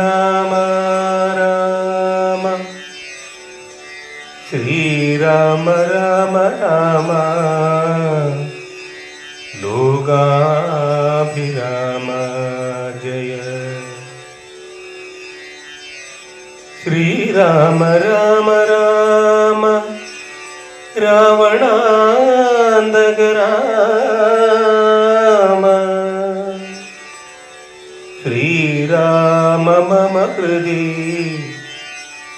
Rama Rama Shri Rama Rama Rama Loga Abhirama Jaya Shri Rama Rama Rama Ravana Andagara ഹൃദി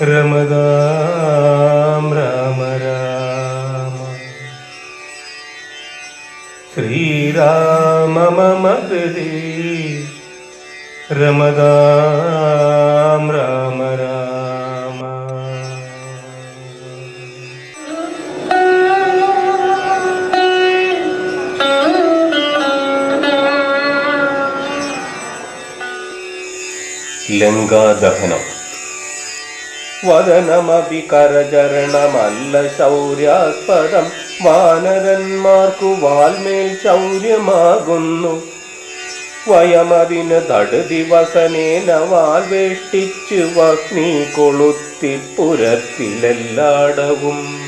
രമതാം Rama Rama Sreerama മമ ഹൃദി രമതാം രാമ രാമ ലങ്കാദഹനം. വദനമപി കരചരണമല്ല ശൗര്യാസ്പദം. വാനരന്മാർക്കു വാൽമേൽ ശൗര്യമാകുന്നു. വയമതിന് തടുദിവസനേന വാൽ വേഷ്ടിച്ചു വഗ്നി കൊളുത്തി പുരത്തിലെല്ലാടവും.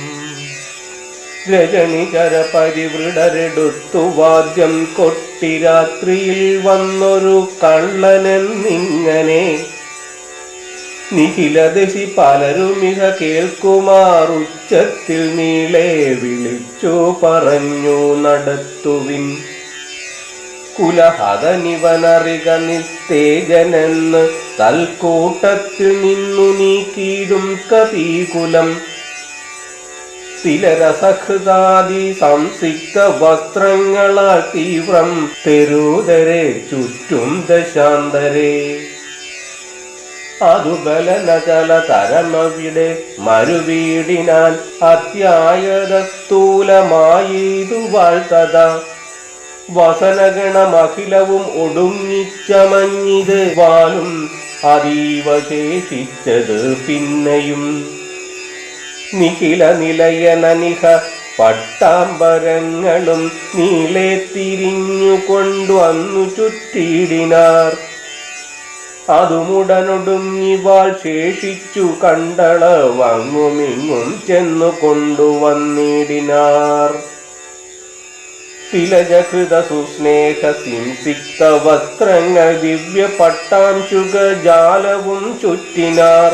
രജനിചര പരിവൃടരെടുത്തു വാദ്യം കൊട്ടി രാത്രിയിൽ വന്നൊരു കള്ളനെന്നിങ്ങനെ നിഖിലദശി പലരുമിക കേൾക്കുമാർ ഉച്ചത്തിൽ നീളെ വിളിച്ചു പറഞ്ഞു നടത്തുവിൻ. കുലഹതനിവനറിക നിസ്തേജനെന്ന് തൽക്കൂട്ടത്തിൽ നിന്നു നീക്കിയിടും കപീകുലം. തിലരസഹൃതാദി സംസിക്ത വസ്ത്രങ്ങളാൽ തീവ്രം തെരൂതരെ ചുറ്റും ദശാന്തരെ. അതു ബലനചല തരമവിടെ മരുവീടിനാൻ അത്യായതസ്ഥൂലമായീതു വാഴ്ത്തത. വസനഗണമഖിലവും ഒടുങ്ങിച്ചമഞ്ഞിത് വാലും അതീവ ശേഷിച്ചത് പിന്നെയും. നിഖില നിലയനനിഹ പട്ടാമ്പരങ്ങളും നീളെ തിരിഞ്ഞുകൊണ്ടു അന്നു ചുറ്റിയിടിനാർ അതുമുടനൊടുങ്ങിവാൾ ശേഷിച്ചു കണ്ടള വങ്ങുമിങ്ങും ചെന്നു കൊണ്ടുവന്നിടിനാർ തിലജകൃത സുസ്നേഹ സിംസിക്ത വസ്ത്രങ്ങൾ ദിവ്യ പട്ടാംശുക ജാലവും ചുറ്റിനാർ.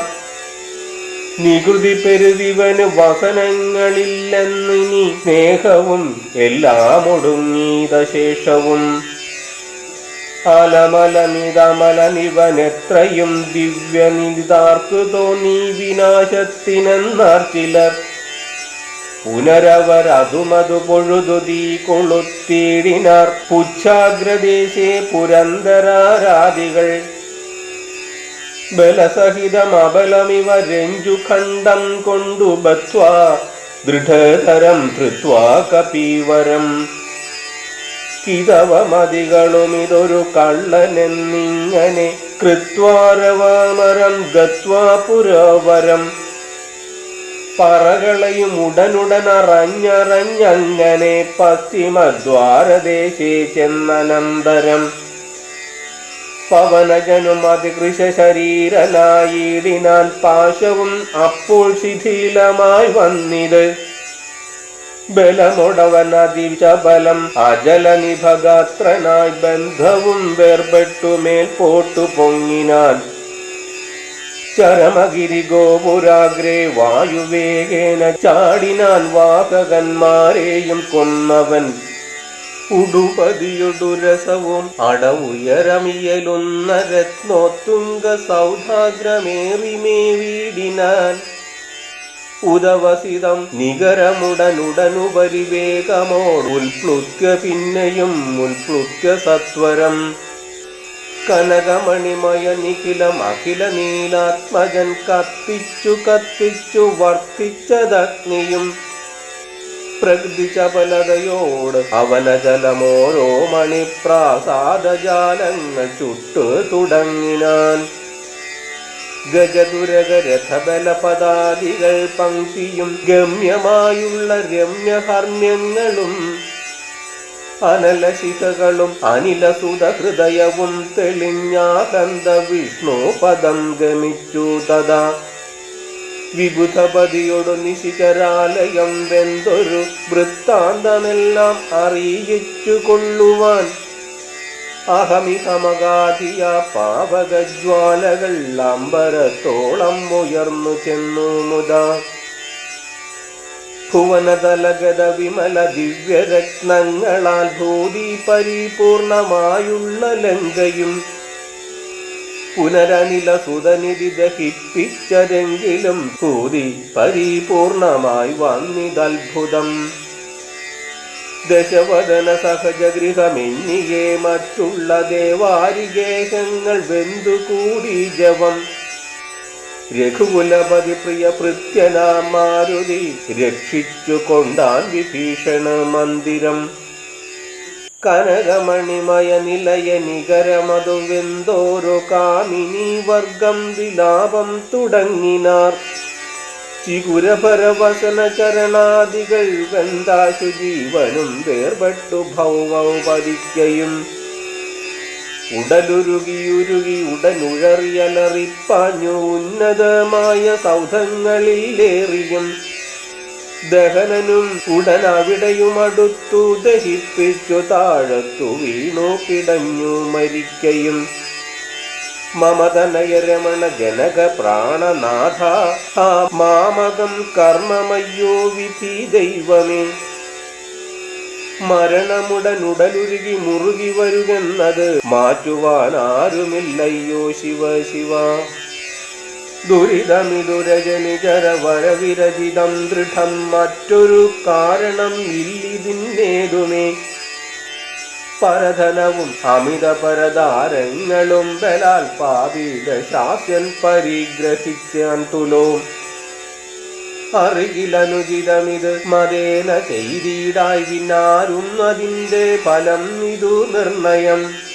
നികുതി പെരുതിവന് വസനങ്ങളില്ലെന്നിനി സ്നേഹവും എല്ലാം ഒടുങ്ങീത ശേഷവും. അലമലമിതമലനിവനെത്രയും ദിവ്യനിതാർക്കു തോന്നി വിനാശത്തിനെന്നാർ ചിലർ. പുനരവരതുമതു പൊഴുതുതീ കൊളുത്തിയിടിനാർ പുച്ഛാഗ്രദേശേ പുരന്തരാരാദികൾ ബലസഹിതം അബലമിവ രഞ്ജുഖണ്ഡം കൊണ്ടു ബത്വാ ദൃഢതരം ധൃത്വാ കപീവരം. കിതവമതികളുമിതൊരു കള്ളനെന്നിങ്ങനെ കൃത്വാരവാമരം ഗത്വാ പുരോവരം. പറകളയും ഉടനുടനറഞ്ഞറഞ്ഞങ്ങനെ പശ്ചിമദ്വാരദേശേ ചെന്നനന്തരം. പവനജനും അതികൃശ ശരീരനായിടിനാൻ പാശവും അപ്പോൾ ശിഥിലമായി വന്നിത്. ബലമുടവൻ അതിശബലം അജലനിഭഗാത്രനായി ബന്ധവും വേർപെട്ടു മേൽപോട്ടു പൊങ്ങിനാൻ ചരമഗിരി ഗോപുരാഗ്രേ വായുവേഗേന ചാടിനാൻ വാഹകന്മാരെയും കൊന്നവൻ. ഉടുപതിയൊടുരസവും അടവുയരമിയലുന്ന രത്നോത്തുംഗ സൗധാഗ്രമേറിമേവീടിനാൻ ഉദവസിതം നികരമുടനുടനുപരിവേഗമോട് ഉൽപ്ലുത്യ പിന്നെയും ഉൽപ്ലുത്യ സത്വരം. കനകമണിമയ നിഖിലം അഖില നീലാത്മജൻ കത്തിച്ചു കത്തിച്ചു വർത്തിച്ചതഗ്നിയും പ്രകൃതി ചപലതയോട് അവനജലമോരോ മണിപ്രാസാദജാലങ്ങൾ ചുട്ടു തുടങ്ങിനാൻ. ഗജതുരകരഥബല പദാദികൾ പങ്ക്തിയും ഗമ്യമായുള്ള രമ്യഹർമ്മ്യങ്ങളും അനലശിഖകളും അനിലസുത ഹൃദയവും തെളിഞ്ഞാകന്ത വിഷ്ണു പദം ഗമിച്ചു തഥാ വിബുധപതിയോടു നിശിചരാലയം വെന്തൊരു വൃത്താന്തമെല്ലാം അറിയിച്ചു കൊള്ളുവാൻ അഹമിഹമകാതിയ പാവകജ്വാലകൾ അമ്പരത്തോളം ഉയർന്നു ചെന്നു മുത. ഭുവനതലഗത വിമല ദിവ്യരത്നങ്ങളാൽ ഭൂതി പരിപൂർണമായുള്ള ലങ്കയും പുനരനില സുതനിധി ദഹിപ്പിച്ചതെങ്കിലും കൂതി പരിപൂർണമായി വന്നിതത്ഭുതം. ദശവദന സഹജഗൃഹമെന്നിയെ മറ്റുള്ള ദേവാരികേശങ്ങൾ വെന്തുകൂടി ജവം. രഘുകുലപതി പ്രിയ പ്രത്യനാമാരുതി രക്ഷിച്ചു കൊണ്ടാൻ വിഭീഷണ മന്ദിരം. കനകമണിമയ നിലയ നികരമതു വെന്തോരോ കാമിനി വർഗം വിലാപം തുടങ്ങിനാർ. ചികുരപരവസന ചരണാദികൾ വെന്താശു ജീവനും വേർപെട്ടു ഭൗമൗപതിക്കയും ഉടലുരുകിയുരുകി ഉടനുഴറിയലറിപ്പാഞ്ഞു ഉന്നതമായ സൗധങ്ങളിലേറിയും. ദഹനനും അടുത്തു ദഹിപ്പിച്ചു താഴത്തു വീണു പിടഞ്ഞു മരിക്കയും. മമതനയ രമണ ജനക പ്രാണനാഥ ആ മാമകം കർമ്മമയ്യോ വിധി ദൈവമേ. മരണമുടനുടലുരുകി മുറുകി വരുകെന്നത് മാറ്റുവാൻ ആരുമില്ലയ്യോ ശിവ ശിവ. ദുരിതമിതുരജനിചര വരവിരചിതം ദൃഢം മറ്റൊരു കാരണം ഇല്ലിതിന്നേതുമേ. പരധനവും അമിത പരതാരങ്ങളും ബലാൽ പാപീത ശാസ്യൻ പരിഗ്രഹിച്ചാൻ തുലോം. അറിയിലനുചിതമിത് മതേന ചെയ്തിടായി പിന്നാരും അതിന്റെ ഫലം ഇതു നിർണയം.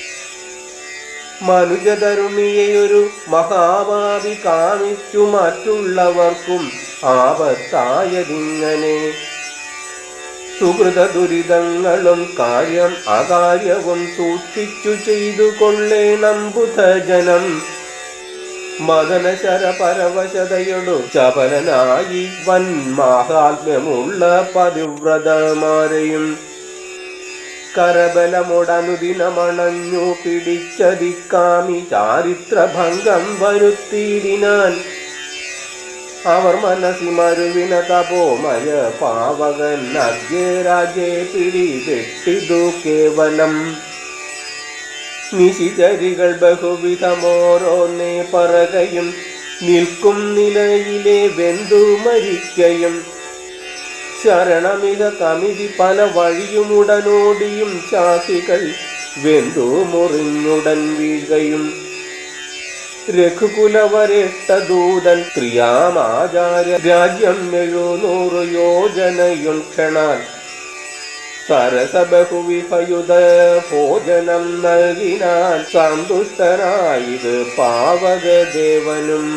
മനുജതരുണിയെയൊരു മഹാഭാവി കാണിച്ചു മറ്റുള്ളവർക്കും ആപത്തായതിങ്ങനെ. സുഹൃത ദുരിതങ്ങളും കാര്യം അകാര്യവും സൂക്ഷിച്ചു ചെയ്തു കൊള്ളേ ബുധജനം മദനശര പരവശതയൊടു ചപലനായി വൻ മാഹാത്മ്യമുള്ള പതിവ്രതമാരെയും കരബലമുടനുദിനമണഞ്ഞു പിടിച്ചതിക്കാമി ചാരിത്രഭംഗം വരുത്തിയിടിനാൻ. അവർ മനസ്സി മരുവിന തപോമയ പാവകൻ അജേ രാജേ പിടിപെട്ടിതു കേവലം. നിശിചരികൾ ബഹുവിധമോരോന്നേ പറകയും നിൽക്കും നിലയിലെ വെന്തു മരിക്കയും ശരണമിത കമിതി പല വഴിയുമുടനോടിയും ചാസികൾ വെന്തു മുറിഞ്ഞുടൻ വീഴുകയും രഘുകുലവരേട്ട ദൂതൻ പ്രിയാമാചാര്യ രാജ്യം എഴുന്നൂറ് യോജനയും ക്ഷണാൽ സരസബഹുവിഭയുത ഭോജനം നൽകിനാൻ സന്തുഷ്ടനായത് പാവകദേവനും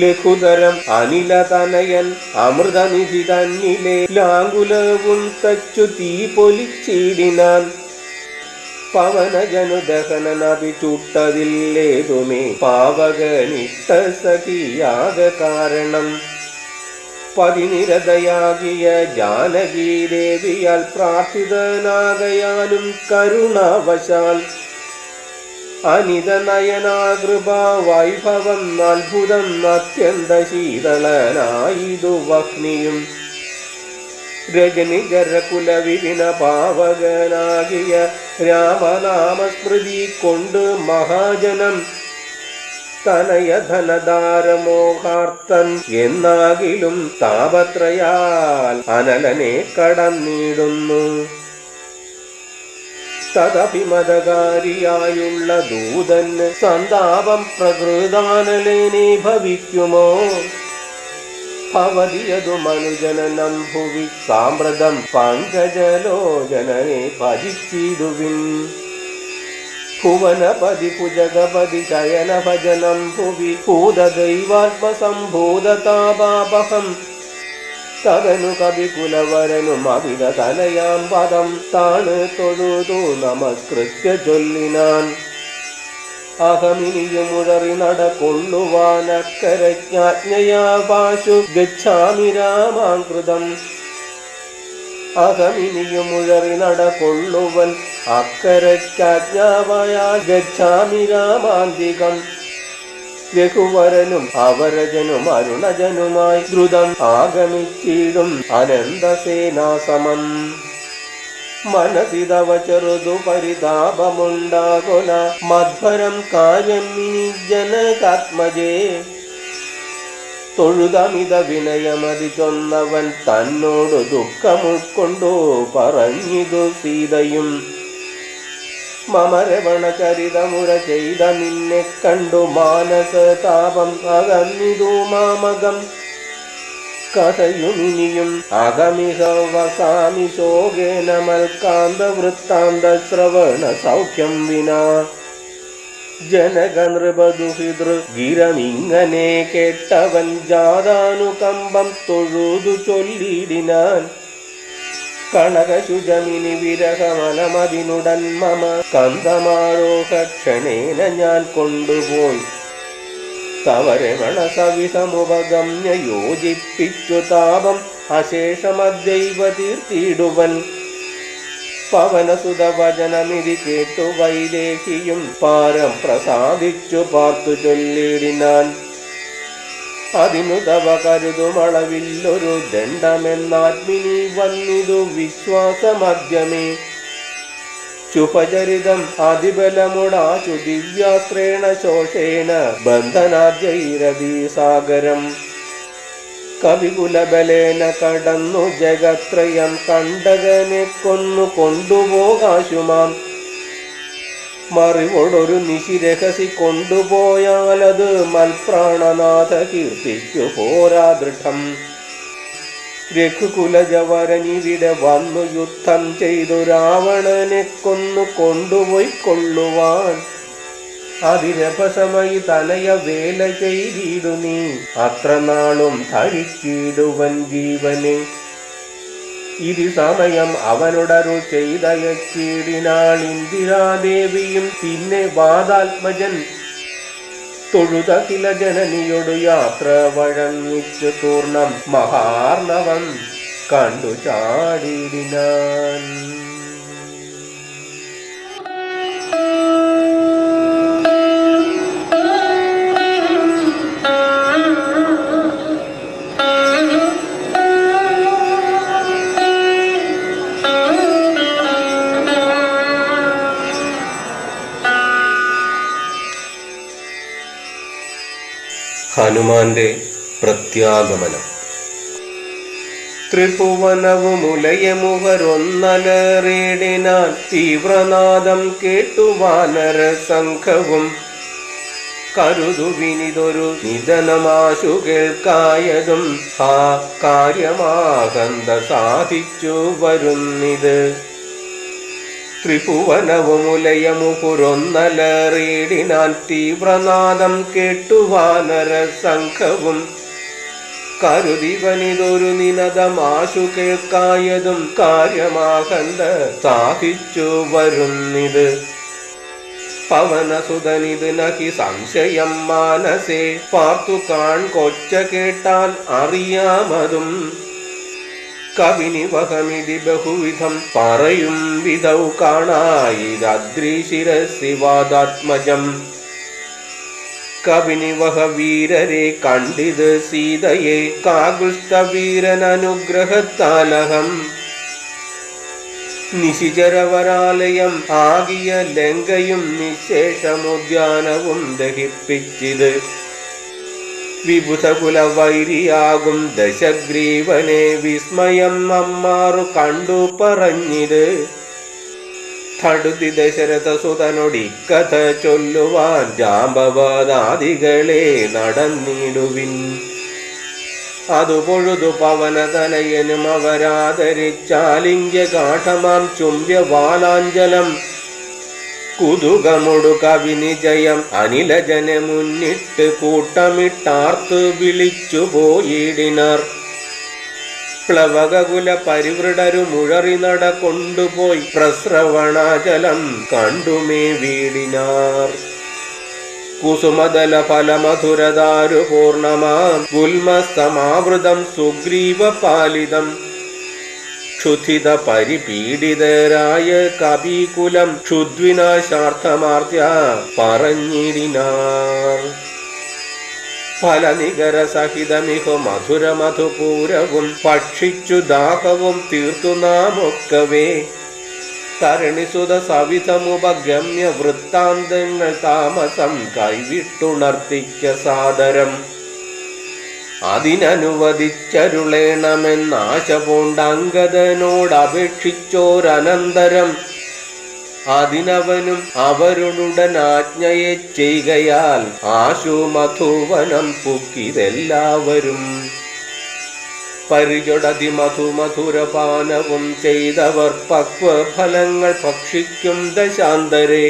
ലഘുതരം അനിലതനയൻ അമൃതനിധി തന്നിലെ ലാങ്കുലവും തച്ചു തീ പൊലിച്ചിടിനാൻ. പവനജനു ദഹനനഭി ചുട്ടതില്ലേതുമേ പാവകനിഷ്ട സഖിയാക കാരണം. പതിനിരതയാകിയ ജാനകീദേവിയാൽ പ്രാർത്ഥിതനാകയാലും കരുണാവശാൽ. അനിത നയനാകൃപ വൈഭവം അത്ഭുതം അത്യന്ത ശീതളനായിതു വഹ്നിയും രജനിജരകുല വിപിന പാവകനാകിയ രാമനാമസ്മൃതി കൊണ്ട് മഹാജനം തനയധനദാരമോഹാർത്തൻ എന്നാകിലും താപത്രയാൽ അനലനെ കടന്നിടുന്നു. തദഭിമതകാരിയായുള്ള ദൂതന് സന്താപം പ്രകൃതാനലേനെ ഭവിക്കുമോ? ഭവതിയതു മനുജനനം ഭുവി സാമ്പ്രതം പങ്കജലോചനനെ ഭജിച്ചിടുവിൻ. ഭുവനപതി ഭുജഗപതി ശയനഭജനം ഭുവി ഭൂതദൈവാത്മസംഭൂതതാപാപഹം തതനു കവികുലവരനും മവിത തനയാം പദം താണ് തൊഴുതു നമസ്കൃത്യ ചൊല്ലിനാൻ. അഹമിനിയുമുഴറി നടകൊള്ളുവാനക്കരജ്ഞാജ്ഞയാ പാശു ഗച്ഛാമി രാമാകൃതം അഹമിനിയും ഉഴറി നടകൊള്ളുവൻ അക്കരയ്ക്കാജ്ഞാവയ ഗച്ഛാമി രാമാന്തികം. രഘുവരനും അവരജനും അരുണജനുമായി ദ്രുതം ആഗമിച്ചിടും അനന്തസേനാസമം. മനസിതവ ചെറുതു പരിതാപമുണ്ടാകൊല മധ്വരം കാര്യം ജനകാത്മജേ. തൊഴുതമിത വിനയമതി ചൊന്നവൻ തന്നോട് ദുഃഖമുൾക്കൊണ്ടു പറഞ്ഞിതു സീതയും മമരവണ ചരിതമുര ചെയ്ത നിന്നെ കണ്ടു മാനസ താപം അകന്നിതു മാമകം. കഥയുമിനിയും അകമിഹ വസാമി ശോകേന മൽക്കാന്ത വൃത്താന്ത ശ്രവണ സൗഖ്യം വിനാ. ജനക നൃപദുഹിതൃ ഗിരമിങ്ങനെ കേട്ടവൻ ജാതാനുകമ്പം തൊഴുതു ചൊല്ലിടിനാൻ. കണകശുജമിനി വിരഹമലമതിനുടൻ മമ കന്തമാരോഹ ക്ഷണേന ഞാൻ കൊണ്ടുപോയി. തവരമണ സവിധമുപഗമ്യ യോജിപ്പിച്ചു താപം അശേഷമദ്ദൈവ തീർത്തിയിടുവൻ പവനസുതവചനമിതി കേട്ടു വൈദേഹിയും പാരം പ്രസാദിച്ചു പാർത്തു ചൊല്ലിടിനാൻ. അതിനു തവ കരുതുമളവില്ലൊരു ദണ്ഡമെന്നാത്മിനി വന്നിതു വിശ്വാസമദ്യമേ. ശുഭചരിതം അതിബലമുടാശു ദിവ്യാശ്രേണ ശോഷേണ ബന്ധനാദ്യൈരതി സാഗരം കവികുലബലേന കടന്നു ജഗത്രയം കണ്ടകനെ കൊന്നു കൊണ്ടുപോകാശുമാം. മറിവോടൊരു നിശിരഹസി കൊണ്ടുപോയാലത് മൽപ്രാണനാഥ കീർത്തിക്കു പോരാ ദൃഢം. രഘുകുലജവരനിവിടെ വന്നു യുദ്ധം ചെയ്തു രാവണനെ കൊന്നു കൊണ്ടുപോയി കൊള്ളുവാൻ അതിരഭസമായി തനയ വേല ചെയ്തിടു നീ അത്ര നാളും ധരിച്ചിടുവൻ ജീവനെ ഇതി സമയം അവനോടരു ചെയ്തയച്ചിടിനാൾ ഇന്ദിരാദേവിയും പിന്നെ വാദാത്മജൻ തൊഴുത കില ജനനിയൊടു യാത്ര വഴങ്ങിച്ചു തൂർണം മഹാർണവം കണ്ടു ചാടിടിനാൻ ഹനുമാന്റെ പ്രത്യാഗമനം. ത്രിഭുവനവുമുലയമുവരൊന്നലറിടിനാൻ തീവ്രനാദം കേട്ടു വാനര സംഘവും കരുതുവിനിതൊരു നിധനമാശു കേൾക്കായതും ആ കാര്യമാകന്ത സാധിച്ചു വരുന്നിത്. ത്രിഭുവനവുമുലയമുപുരൊന്നലറിയിടിനാൻ തീവ്രനാദം കേട്ടുവാനര സംഘവും കരുതിവനിതൊരു നിനതമാശു കേൾക്കായതും കാര്യമാകണ്ട സാധിച്ചു വരുന്നിത്. പവനസുതനിത് നഹി സംശയം മാനസേ പാർത്തു കാൺ കൊച്ച കേട്ടാൽ അറിയാമതും. കവിനിവഹമിതി ബഹുവിധം പറയും വിധൗ കാണായിരദ്രിശിരസിവാദാത്മജം കവിനിവഹ വീരരെ കണ്ടിത് സീതയെ കാകുഷ്ടവീരനനുഗ്രഹത്താലഹം. നിശിചരവരാലയം ആകിയ ലങ്കയും നിശേഷമുദ്യാനവും ദഹിപ്പിച്ചിത് വിബുധകുല വൈരിയാകും ദശഗ്രീവനെ വിസ്മയം അമ്മാറു കണ്ടു പറഞ്ഞിത് തടുതി ദശരഥ സുതനൊടിക്കഥ ചൊല്ലുവാൻ ജാമ്പവാദാദികളെ നടന്നിടുവിൻ. അതു പൊഴുതു പവനതനയനും അവരാദരിച്ചാലിംഗ്യ കാഠമാം ചുംബ്യ കവിനി ജയം. അനിലജന മുന്നിട്ട് കൂട്ടമിട്ടാർത്ത് വിളിച്ചു പോയിടിനർ. പ്ലവകകുല പരിവൃടരു മുഴറി നട കൊണ്ടുപോയി പ്രസ്രവണാചലം കണ്ടുമേ വീടിനാർ. കുസുമതല ഫലമധുരദാരു പൂർണമാം. ഗുൽമസ്തമാവൃതം സുഗ്രീവ പാലിതം ക്ഷുധിത പരിപീഡിതരായ കവികുലം ക്ഷുദ്വിനാശാർത്ഥമാർത്യ പറഞ്ഞിടിനാർ. ഫലനികര സഹിതമിഹു മധുര മധുപൂരവും ഭക്ഷിച്ചു ദാഹവും തീർത്തു നാമൊക്കവേ. തരണിസുത സവിധമുപഗമ്യ വൃത്താന്തങ്ങൾ താമസം കൈവിട്ടുണർത്തിക്ക സാദരം. അതിനനുവദിച്ചരുളേണമെന്നാശ പൂണ്ടങ്കദനോടപേക്ഷിച്ചോരനന്തരം അതിനവനും അവരുടൻ ആജ്ഞയെ ചെയ്കയാൽ ആശു മധുവനം പുക്കിതെല്ലാവരും പരിചൊടതി മധുമധുരപാനവും ചെയ്തവർ പക്വഫലങ്ങൾ ഭക്ഷിക്കും ദശാന്തരെ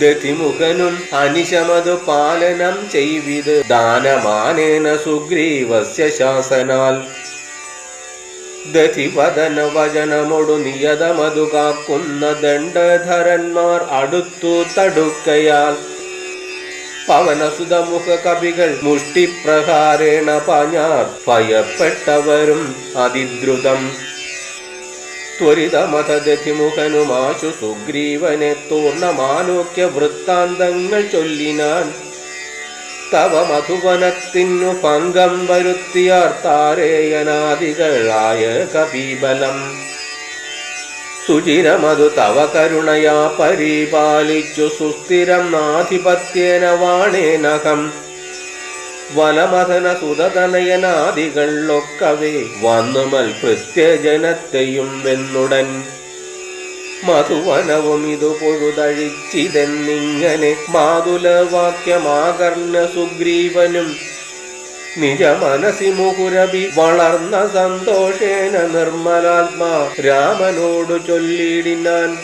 ദതിമുഖനും അനിശമതു പാലനം ചെയ്വിത് ദാനമാനേന സുഗ്രീവസ്യ ശാസനാൽ. ദതിവദന വചനമൊടു നിയതമതു കാക്കുന്ന ദണ്ഡധരന്മാർ അടുത്തു തടുക്കയാൽ. പവനസുതമുഖ കവികൾ മുഷ്ടിപ്രഹാരേണ പഞ്ഞാർ ഭയപ്പെട്ടവരും അതിദ്രുതം. ത്വരിതമതദതിമുഖനുമാശു സുഗ്രീവനെ തൂർണമാലോക്യ വൃത്താന്തങ്ങൾ ചൊല്ലിനാൻ. തവ മധുവനത്തിനു ഭംഗം വരുത്തിയാർ താരേയനാദികളായ കപീബലം സുചിരമതു തവ കരുണയാ പരിപാലിച്ചു സുസ്ഥിരം നാധിപത്യേന വാണേനകം വനമഥന സുതതനയനാദികളിലൊക്കവേ വന്നുമൽ മൽഭൃത്യജനത്തെയും വെന്നുടൻ. മധുവനവും ഇതു പൊഴുതഴിച്ചിതെന്നിങ്ങനെ മാതുലവാക്യമാകർണ സുഗ്രീവനും നിജ മനസി മുഹുരവി വളർന്ന സന്തോഷേന നിർമ്മലാത്മാ രാമനോടു ചൊല്ലിടിനാൻ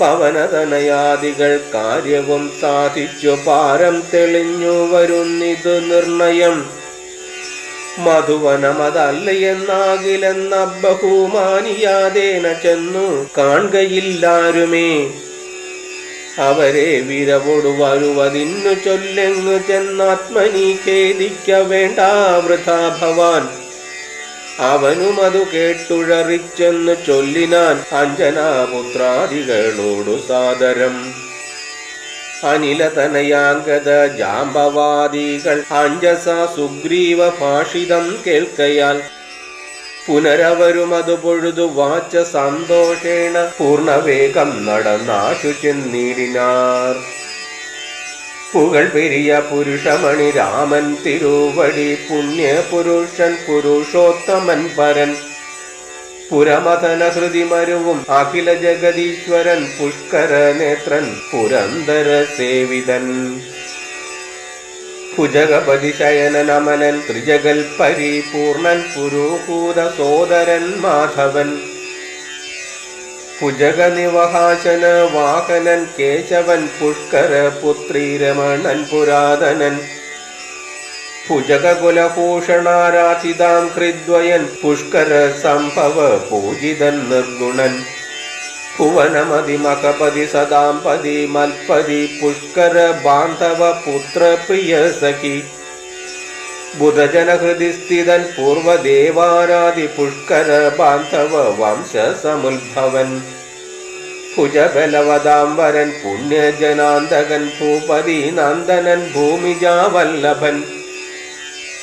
പവനതനയാദികൾ കാര്യവും സാധിച്ചു. പാരം തെളിഞ്ഞു വരുന്നിതു നിർണയം. മധുവനമതല്ല എന്നാകിലെന്ന ബഹുമാനിയാതേന ചെന്നു കാണുകയില്ലാരുമേ. അവരെ വിരവോടു വരുവതിന്നു ചൊല്ലെങ്ങു ചെന്നാത്മനി ഖേദിക്ക വേണ്ട വൃഥാ ഭവാൻ അവനും അത് കേട്ടുഴറിച്ചെന്ന് ചൊല്ലിനാൻ അഞ്ജനാപുത്രാദികളോടു സാദരം. അനിലതനയാങ്കത ജാമ്പവാദികൾ അഞ്ജസ സുഗ്രീവ ഭാഷിതം കേൾക്കയാൽ പുനരവരും അത് പൊഴുതു വാച്ച സന്തോഷേണ പൂർണവേഗം നടന്നാശു ചെന്നിടിനാർ. പുകൾ പെരിയ പുരുഷമണി രാമൻ തിരുവടി പുണ്യ പുരുഷൻ പുരുഷോത്തമൻ പരൻ പുരമതന ശ്രുതി മരുവും അഖില ജഗദീശ്വരൻ പുഷ്കര നേത്രൻ പുരന്തര സേവിതൻ. ഭുജഗപതി ശയനൻ നമനൻ ത്രിജഗൽ പരിപൂർണൻ പുരുഹൂത സോദരൻ മാധവൻ. ഭുജഗ നിവഹാശന വാഹനൻ കേശവൻ പുഷ്കര പുത്രി രമണൻ പുരാതനൻ. ഭുജകുലഭൂഷണാരാധിതാം ഹൃദ്വയൻ പുഷ്കര സംഭവ പൂജിതൻ നിർഗുണൻ. ഭുവനമതിമകപതി സദാംപതി മൽപതി പുഷ്കര ബാന്ധവ പുത്ര പ്രിയ സഖി. ബുധജനഹൃദി സ്ഥിതൻ പൂർവദേവാരാദി പുഷ്കര ബാന്ധവ വംശ സമുദ്ഭവൻ ഭുജബലവതാംബരൻ പുണ്യജനാന്തകൻ ഭൂപതി നന്ദനൻ ഭൂമിജാവല്ലഭൻ.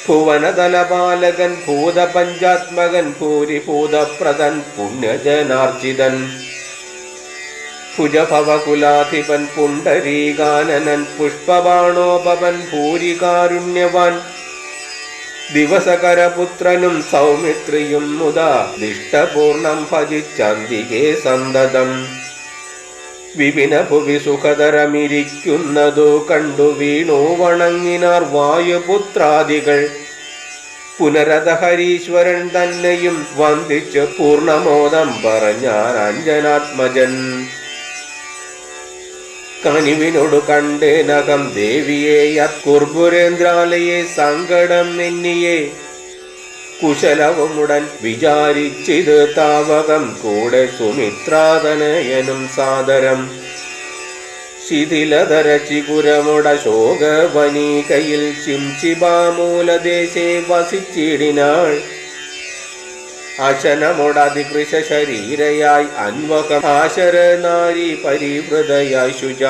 ഭുവനതലപാലകൻ ഭൂതപഞ്ചാത്മകൻ ഭൂരിഭൂതപ്രദൻ പുണ്യജനാർജിതൻ. ഭുജഭവകുലാധിപൻ പുണ്ടരീകാനനൻ പുഷ്പബാണോപവൻ ഭൂരികാരുണ്യവാൻ. ദിവസകരപുത്രനും സൗമിത്രിയും മുതാ ദിഷ്ടപൂർണം ഭജിച്ചന്തികേ സന്തതം. വിപിന ഭുവി സുഖതരമിരിക്കുന്നതു കണ്ടു വീണു വണങ്ങിനാർ വായുപുത്രാദികൾ. പുനരതഹരീശ്വരൻ തന്നെയും വന്ദിച്ച് പൂർണമോദം പറഞ്ഞാൻ അഞ്ജനാത്മജൻ. കനിവിനോട് കണ്ടേനകം ദേവിയെ യത്കുർബുരേന്ദ്രാലയെ സങ്കടം എന്നിയെ. കുശലവുമുടൻ വിചാരിച്ചിത് താവകം കൂടെ സുമിത്രാതനയനും സാദരം. ശിഥിലതര ചികുരമുട ശോകവനീകയിൽ ശിംശിബാമൂലദേശേ വസിച്ചിടിനാൾ. അശനമുടതികൃശ ശരീരയായി അന്വകം ആശര നാരി പരിവൃതയായി ശുച.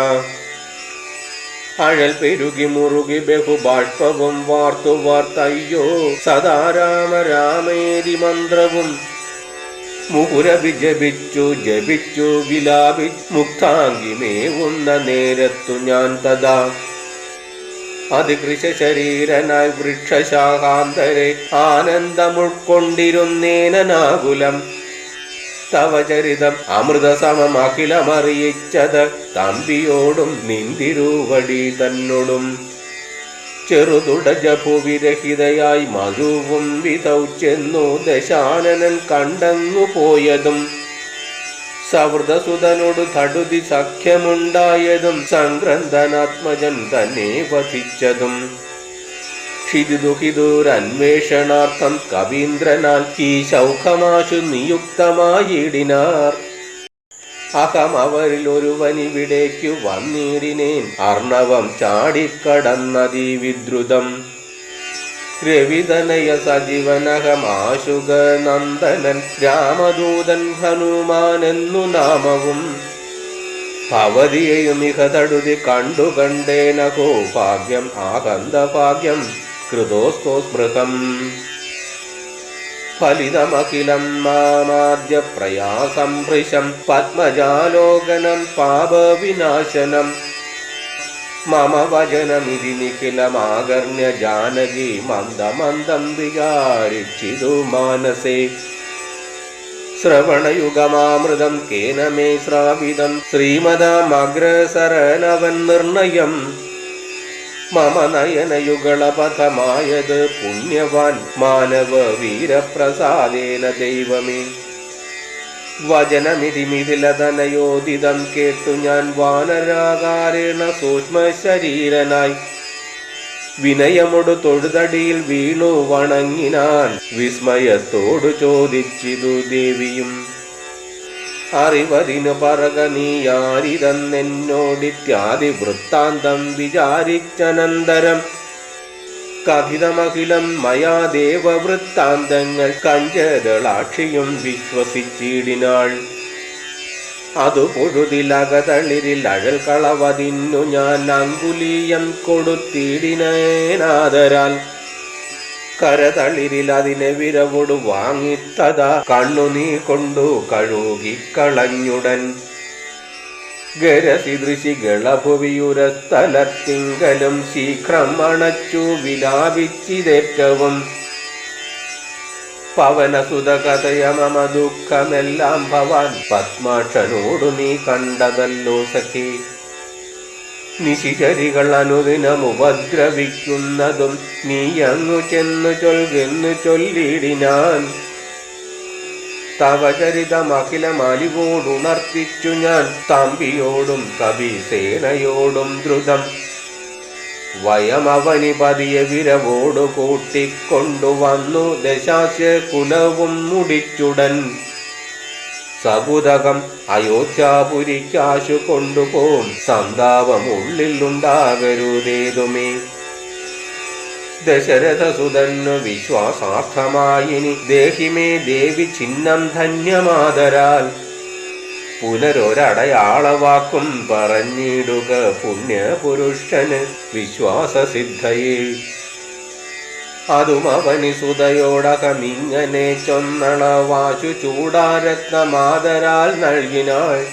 അഴൽ പെരുകി മുറുകി ബഹുബാഷ്പവും വാർത്തു വാർത്തയ്യോ. സദാരാമ രാമേരി മന്ത്രവും മുകുരവി ജപിച്ചു ജപിച്ചു വിലാപി മുക്താംഗിമേവുന്ന നേരത്തു ഞാൻ തഥാ അതികൃശ ശരീരനായി വൃക്ഷശാഖാന്തരെ ആനന്ദമുൾക്കൊണ്ടിരുന്നേനാകുലം തവ ചരിതം അമൃതസമം അഖിലമറിയിച്ചത് തമ്പിയോടും നിന്തിരുവടി തന്നോടും. ചെറുതുട ജപുവിരഹിതയായി മധുവും വിതൗച്ചെന്നു ദശാനനൻ കണ്ടങ്ങു പോയതും. സവൃതസുതനോട് തടുതി സഖ്യമുണ്ടായതും സംഗ്രന്ഥനാത്മജൻ തന്നെ വധിച്ചതും. ക്ഷിതിദുഹിതൂരന്വേഷണാർത്ഥം കവീന്ദ്രനാൽ ഈ ശൗഖമാശു നിയുക്തമായിടിനാർ. അഹം അവരിൽ ഒരുവനിവിടേക്കു വന്നിടിനേൻ അർണവം ചാടിക്കടന്നതി വിദ്രുതം. രവിതനയ സജീവനഹം ആശുക നന്ദനൻ രാമദൂതൻ ഹനുമാനെന്നു നാമവും ഭവതിയെയും ഇഹ തടുതി കണ്ടു കണ്ടേനകോ ഭാഗ്യം ആകന്ത ഭാഗ്യം കൃതോസ്തോ സ്മൃതം ഫലിതമഖിലം മാമാദ്യ പ്രയാസം ഭൃശം പത്മജാലോകനം പാപവിനാശനം. മമ വചനമിതി നിഖിലമാകർണ്യ ജാനകി മന്ദമന്ദം വിചാരിച്ചിതു മാനസേ. ശ്രവണയുഗമാമൃതം കേന മേ ശ്രാവിതം ശ്രീമദാമഗ്രസരനവൻ നിർണയം. മമ നയനയുഗളപഥമായത് പുണ്യവാൻ മാനവ വീരപ്രസാദേന ദൈവമേ. വചനമിതി മിഥിലതനയോദിതം കേട്ടു ഞാൻ വാനരാകാരേണ സൂക്ഷ്മ ശരീരനായി വിനയമൊടു തൊഴുതടിയിൽ വീണു വണങ്ങിനാൻ വിസ്മയത്തോടു ചോദിച്ചിതു ദേവിയും. അറിവതിനു പറക നീയാരിതെന്നോടിത്യാദി വൃത്താന്തം വിചാരിച്ചനന്തരം കഥിതമഖിലം മയാ ദേവവൃത്താന്തങ്ങൾ കഞ്ചതളാക്ഷിയും വിശ്വസിച്ചിടിനാൾ. അതു പൊഴുതിലകതളിരിൽ അഴൽ കളവതിന്നു ഞാൻ അങ്കുലീയം കൊടുത്തിടിനേനാദരാൽ. കരതളിരിൽ അതിനെ വിരവോട് വാങ്ങിത്തതാ കണ്ണുനീ കൊണ്ടു കഴുകിക്കളഞ്ഞുടൻ. ഗരസിദൃശികളഭുവിയുരസ്ഥലത്തിങ്കലും ശീഘ്രം അണച്ചു വിലാപിച്ചിതേറ്റവും. പവനസുത മമ ദുഃഖമെല്ലാം ഭവാൻ പത്മാക്ഷനോടു നീ കണ്ടതല്ലോ സഖി. നിശിചരികൾ അനുദിനം ഉപദ്രവിക്കുന്നതും നീ അങ്ങു ചെന്നു ചൊൽകെന്നു ചൊല്ലിടിനാൻ തവചരിതമഖിലമലിവോടുണർത്തിച്ചു ഞാൻ. തമ്പിയോടും കവിസേനയോടും ദ്രുതം. വയമവനി പതിയ വിരവോടു കൂട്ടിക്കൊണ്ടുവന്നു. ദശാസ്യ കുലവും മുടിച്ചുടൻ. സബുദകം അയോധ്യാപുരിക്കാശു കൊണ്ടുപോം സന്താപം ഉള്ളിലുണ്ടാകരുതേതുമേ ദശരഥസുതന്നു വിശ്വാസാർത്ഥമായിനി. ദേഹിമേ ദേവി ചിഹ്നം ധന്യമാതരാൽ. പുനരൊരടയാളവാക്കും പറഞ്ഞിടുക പുണ്യപുരുഷന് വിശ്വാസസിദ്ധയെ അതും അവനി സുതയോടകമിങ്ങനെ ചൊന്നള വാശു ചൂടാരത്നമാതരാൽ നൽകിനാൾ.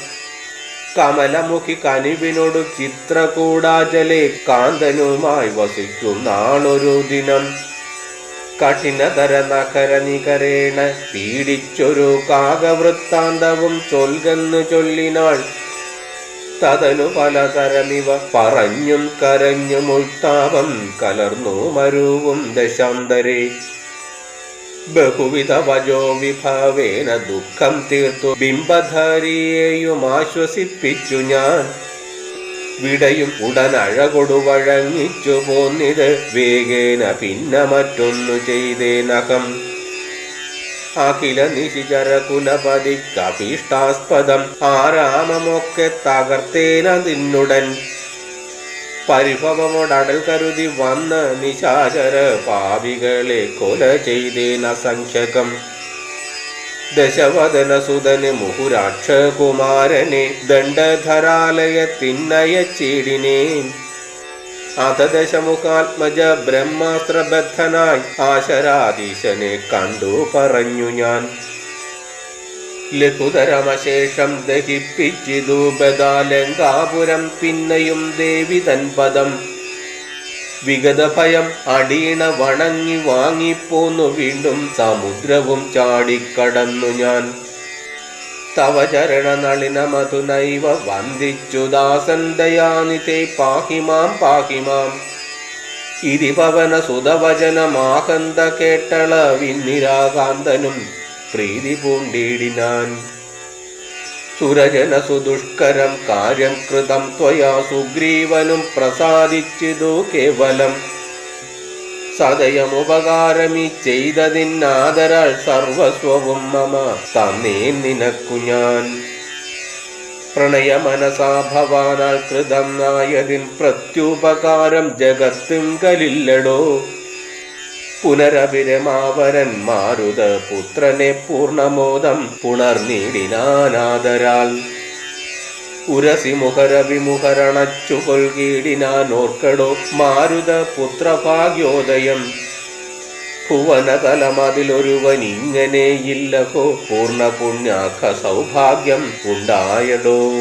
കമലമുഖി കനിവിനോട് ചിത്രകൂടാചലെ കാന്തനുമായി വസിക്കുന്നാണൊരു ദിനം. കഠിനതര നഖര നികരേണ പീഡിച്ചൊരു കാകവൃത്താന്തവും ചൊൽകെന്ന് ചൊല്ലിനാൾ. തതനു പലതരമിവ പറഞ്ഞും കരഞ്ഞും ഉൾത്താപം കലർന്നു മരുവും ദശാന്തരെ. ബഹുവിധ വജോ വിഭാവേന ദുഃഖം തീർത്തു. ബിംബധാരിയെയും ആശ്വസിപ്പിച്ചു ഞാൻ. വിടയും ഉടനഴകൊടു വഴങ്ങിച്ചു പോന്നിത്. വേഗേന പിന്നെ മറ്റൊന്നു ചെയ്തേനകം. അഖില നിശിചര കുലപതിക്കഭീഷ്ടാസ്പദം ആരാമമൊക്കെ തകർത്തേന നിന്നുടൻ. പരിഭവമോടടൽ കരുതി വന്ന് നിശാചര പാപികളെ കൊല ചെയ്തേന സംഖ്യകം ദശവദന സുതന് മുഹുരാക്ഷകുമാരനെ ദണ്ഡധരാലയത്തിന്നയച്ചീടിനേ അത ദശമുഖാത്മജ ബ്രഹ്മാസ്ത്രബദ്ധനായി ആശരാധീശനെ കണ്ടു പറഞ്ഞു ഞാൻ. ലഘുതരമശേഷം ദഹിപ്പിച്ചിതൂപദാലങ്കാപുരം പിന്നെയും ദേവി തൻ പദം. വിഗത ഭയം അടീണ വണങ്ങി വാങ്ങിപ്പോന്നു വീണ്ടും സമുദ്രവും ചാടിക്കടന്നു ഞാൻ. തവ ചരണ നളിന മധുനൈവ വന്ദിച്ചു ദാസൻ ദയാനിതേ പാഹിമാം പാഹിമാം. ഇതിപവന സുതവചനമാകന്ത കേട്ടള വിന്നിരാകാന്തനും പ്രീതി പൂണ്ടിടിനാൻ. സുരജന സുദുഷ്കരം കാര്യം കൃതം ത്വയാ സുഗ്രീവനും പ്രസാദിച്ചിതു കേവലം. സദയമുപകാരമി ചെയ്തതിന്നാദരാൾ സർവസ്വവും മമ തന്നേ നിനക്കു ഞാൻ. പ്രണയമനസാ ഭവാനാൽ കൃതം നായതിൻ പ്രത്യുപകാരം ജഗത്തിങ്കലില്ലടോ. പുനരവിരമാവരൻ മാരുത പുത്രനെ പൂർണമോദം പുണർനീടിനാനാദരാൽ. ഉരസി മുഖരവിമുഖരണച്ചു കൊൽകീടിനാൻ ഓർക്കടോ മാരുത പുത്രഭാഗ്യോദയം. ഭുവനതലമതിലൊരുവനിങ്ങനെയില്ലഹോ പൂർണ പുണ്യാഖ സൗഭാഗ്യം ഉണ്ടായടോ.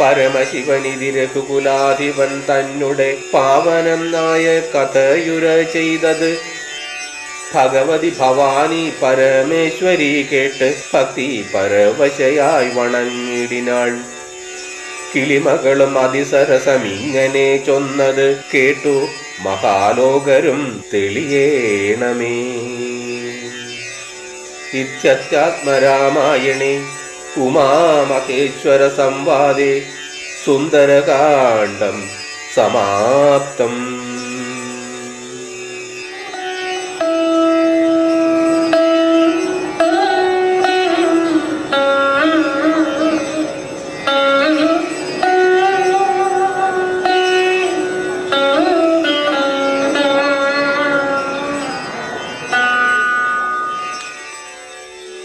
പരമശിവനിധി രഘുകുലാധിപൻ തന്നെ പാവനം നായ കഥയുര ചെയ്തത്. ഭഗവതി ഭവാനി പരമേശ്വരി കേട്ട് ഭക്തി പരവശയായി വണങ്ങിടിനാൾ. കിളിമകളും അതിസരസമിങ്ങനെ ചൊന്നത് കേട്ടു മഹാലോകരും തെളിയേണമേ. ഇത്യത്യാത്മരാമായണേ ഉമാമഹേശ്വര സംവാദേ സുന്ദരകാണ്ഡം സമാപ്തം.